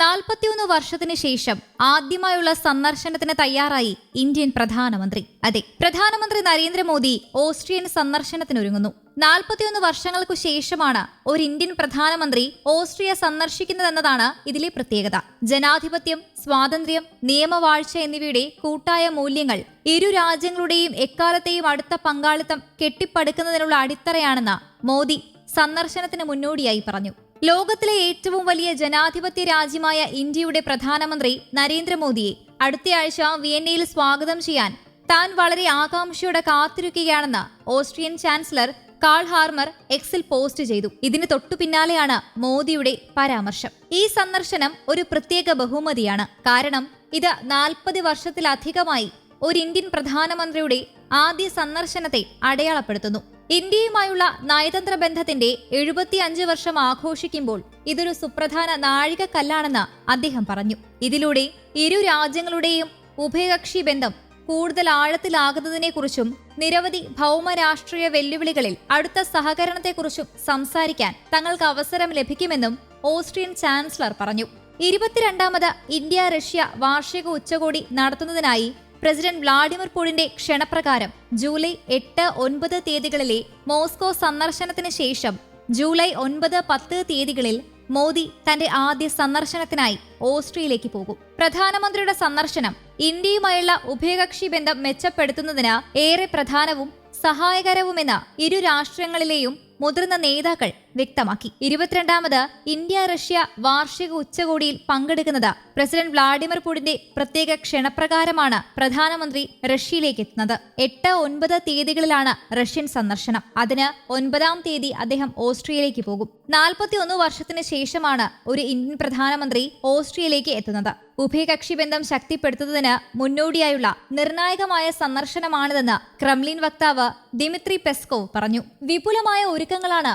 നാൽപ്പത്തിയൊന്ന് വർഷത്തിന് ശേഷം ആദ്യമായുള്ള സന്ദർശനത്തിന് തയ്യാറായി ഇന്ത്യൻ പ്രധാനമന്ത്രി. അതെ പ്രധാനമന്ത്രി നരേന്ദ്രമോദി ഓസ്ട്രിയൻ സന്ദർശനത്തിനൊരുങ്ങുന്നു. നാൽപ്പത്തിയൊന്ന് വർഷങ്ങൾക്കു ശേഷമാണ് ഒരു ഇന്ത്യൻ പ്രധാനമന്ത്രി ഓസ്ട്രിയ സന്ദർശിക്കുന്നതെന്നതാണ് ഇതിലെ പ്രത്യേകത. ജനാധിപത്യം സ്വാതന്ത്ര്യം നിയമവാഴ്ച എന്നിവയുടെ കൂട്ടായ മൂല്യങ്ങൾ ഇരു രാജ്യങ്ങളുടെയും എക്കാലത്തെയും അടുത്ത പങ്കാളിത്തം കെട്ടിപ്പടുക്കുന്നതിനുള്ള അടിത്തറയാണെന്ന് മോദി സന്ദർശനത്തിന് മുന്നോടിയായി പറഞ്ഞു. ലോകത്തിലെ ഏറ്റവും വലിയ ജനാധിപത്യ രാജ്യമായ ഇന്ത്യയുടെ പ്രധാനമന്ത്രി നരേന്ദ്രമോദിയെ അടുത്തയാഴ്ച വിയന്നയിൽ സ്വാഗതം ചെയ്യാൻ താൻ വളരെ ആകാംക്ഷയോടെ കാത്തിരിക്കുകയാണെന്ന് ഓസ്ട്രിയൻ ചാൻസലർ കാൾ ഹാർമർ എക്സിൽ പോസ്റ്റ് ചെയ്തു. ഇതിന് തൊട്ടു പിന്നാലെയാണ് മോദിയുടെ പരാമർശം. ഈ സന്ദർശനം ഒരു പ്രത്യേക ബഹുമതിയാണ്. കാരണം ഇത് നാൽപ്പത് വർഷത്തിലധികമായി ഒരു ഇന്ത്യൻ പ്രധാനമന്ത്രിയുടെ ആദ്യ സന്ദർശനത്തെ അടയാളപ്പെടുത്തുന്നു. ഇന്ത്യയുമായുള്ള നയതന്ത്ര ബന്ധത്തിന്റെ എഴുപത്തിയഞ്ച് വർഷം ആഘോഷിക്കുമ്പോൾ ഇതൊരു സുപ്രധാന നാഴികക്കല്ലാണെന്ന് അദ്ദേഹം പറഞ്ഞു. ഇതിലൂടെ ഇരു രാജ്യങ്ങളുടെയും ഉഭയകക്ഷി ബന്ധം കൂടുതൽ ആഴത്തിലാകുന്നതിനെക്കുറിച്ചും നിരവധി ഭൗമരാഷ്ട്രീയ വെല്ലുവിളികളിൽ അടുത്ത സഹകരണത്തെക്കുറിച്ചും സംസാരിക്കാൻ തങ്ങൾക്ക് അവസരം ലഭിക്കുമെന്നും ഓസ്ട്രിയൻ ചാൻസലർ പറഞ്ഞു. ഇരുപത്തിരണ്ടാമത് ഇന്ത്യ റഷ്യ വാർഷിക ഉച്ചകോടി നടത്തുന്നതിനായി പ്രസിഡന്റ് വ്ളാഡിമിർ പുടിന്റെ ക്ഷണപ്രകാരം ജൂലൈ എട്ട് ഒൻപത് തീയതികളിലെ മോസ്കോ സന്ദർശനത്തിന് ശേഷം ജൂലൈ ഒൻപത് പത്ത് തീയതികളിൽ മോദി തന്റെ ആദ്യ സന്ദർശനത്തിനായി ഓസ്ട്രിയയിലേക്ക് പോകും. പ്രധാനമന്ത്രിയുടെ സന്ദർശനം ഇന്ത്യയുമായുള്ള ഉഭയകക്ഷി ബന്ധം മെച്ചപ്പെടുത്തുന്നതിന് ഏറെ പ്രധാനവും സഹായകരവുമെന്ന് ഇരു രാഷ്ട്രങ്ങളിലെയും മുതിർന്ന നേതാക്കൾ വ്യക്തമാക്കി. ഇരുപത്തിരണ്ടാമത് ഇന്ത്യ റഷ്യ വാർഷിക ഉച്ചകോടിയിൽ പങ്കെടുക്കുന്നത് പ്രസിഡന്റ് വ്ളാഡിമിർ പുടിന്റെ പ്രത്യേക ക്ഷണപ്രകാരമാണ് പ്രധാനമന്ത്രി റഷ്യയിലേക്ക് എത്തുന്നത് എട്ട് ഒൻപത് തീയതികളിലാണ് റഷ്യൻ സന്ദർശനം. അതിന് ഒൻപതാം തീയതി അദ്ദേഹം ഓസ്ട്രിയയിലേക്ക് പോകും. നാൽപ്പത്തി ഒന്ന് വർഷത്തിന് ശേഷമാണ് ഒരു ഇന്ത്യൻ പ്രധാനമന്ത്രി ഓസ്ട്രിയയിലേക്ക് എത്തുന്നത്. ഉഭയകക്ഷി ബന്ധം ശക്തിപ്പെടുത്തുന്നതിന് മുന്നോടിയായുള്ള നിർണായകമായ സന്ദർശനമാണിതെന്ന് ക്രെംലിൻ വക്താവ് ദിമിത്രി പെസ്കോവ് പറഞ്ഞു. വിപുലമായ ഒരുക്കങ്ങളാണ്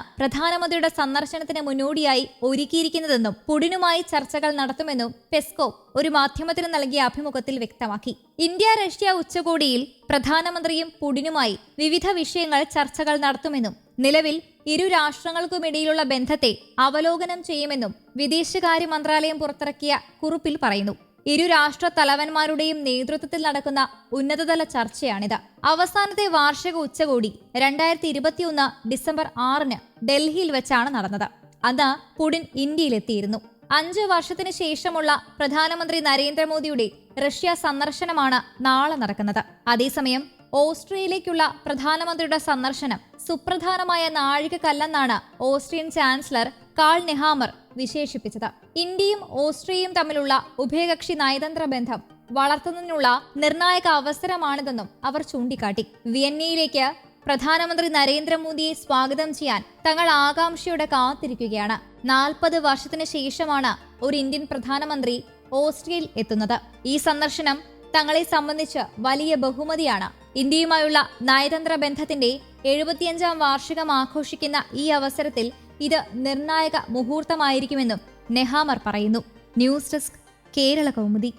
പ്രധാനമന്ത്രിയുടെ സന്ദർശനത്തിന് മുന്നോടിയായി ഒരുക്കിയിരിക്കുന്നതെന്നും പുടിനുമായി ചർച്ചകൾ നടത്തുമെന്നും പെസ്കോ ഒരു മാധ്യമത്തിന് നൽകിയ അഭിമുഖത്തിൽ വ്യക്തമാക്കി. ഇന്ത്യ റഷ്യ ഉച്ചകോടിയിൽ പ്രധാനമന്ത്രിയും പുടിനുമായി വിവിധ വിഷയങ്ങൾ ചർച്ചകൾ നടത്തുമെന്നും നിലവിൽ ഇരു രാഷ്ട്രങ്ങൾക്കുമിടയിലുള്ള ബന്ധത്തെ അവലോകനം ചെയ്യുമെന്നും വിദേശകാര്യ മന്ത്രാലയം പുറത്തിറക്കിയ കുറിപ്പിൽ പറയുന്നു. ഇരു രാഷ്ട്ര തലവന്മാരുടെയും നേതൃത്വത്തിൽ നടക്കുന്ന ഉന്നതതല ചർച്ചയാണിത്. അവസാനത്തെ വാർഷിക ഉച്ചകോടി രണ്ടായിരത്തി ഇരുപത്തിയൊന്ന് ഡിസംബർ ആറിന് ഡൽഹിയിൽ വെച്ചാണ് നടന്നത്. അന്ന് പുടിൻ ഇന്ത്യയിലെത്തിയിരുന്നു. അഞ്ച് വർഷത്തിന് ശേഷമുള്ള പ്രധാനമന്ത്രി നരേന്ദ്രമോദിയുടെ റഷ്യ സന്ദർശനമാണ് നാളെ നടക്കുന്നത്. അതേസമയം ഓസ്ട്രിയയിലേക്കുള്ള പ്രധാനമന്ത്രിയുടെ സന്ദർശനം സുപ്രധാനമായ നാഴികക്കല്ലെന്നാണ് ഓസ്ട്രിയൻ ചാൻസലർ കാൾ നെഹാമർ വിശേഷിപ്പിച്ചത്. ഇന്ത്യയും ഓസ്ട്രിയയും തമ്മിലുള്ള ഉഭയകക്ഷി നയതന്ത്ര ബന്ധം വളർത്തുന്നതിനുള്ള നിർണായക അവസരമാണിതെന്നും അവർ ചൂണ്ടിക്കാട്ടി. വിയന്നയിലേക്ക് പ്രധാനമന്ത്രി നരേന്ദ്രമോദിയെ സ്വാഗതം ചെയ്യാൻ തങ്ങൾ ആകാംക്ഷയോടെ കാത്തിരിക്കുകയാണ്. നാൽപ്പത് വർഷത്തിന് ശേഷമാണ് ഒരു ഇന്ത്യൻ പ്രധാനമന്ത്രി ഓസ്ട്രിയയിൽ എത്തുന്നത്. ഈ സന്ദർശനം തങ്ങളെ സംബന്ധിച്ച് വലിയ ബഹുമതിയാണ്. ഇന്ത്യയുമായുള്ള നയതന്ത്ര ബന്ധത്തിന്റെ എഴുപത്തിയഞ്ചാം വാർഷികം ആഘോഷിക്കുന്ന ഈ അവസരത്തിൽ ഇത് നിർണായക മുഹൂർത്തമായിരിക്കുമെന്നും നെഹാമർ പറയുന്നു. News desk Kerala Kaumudi.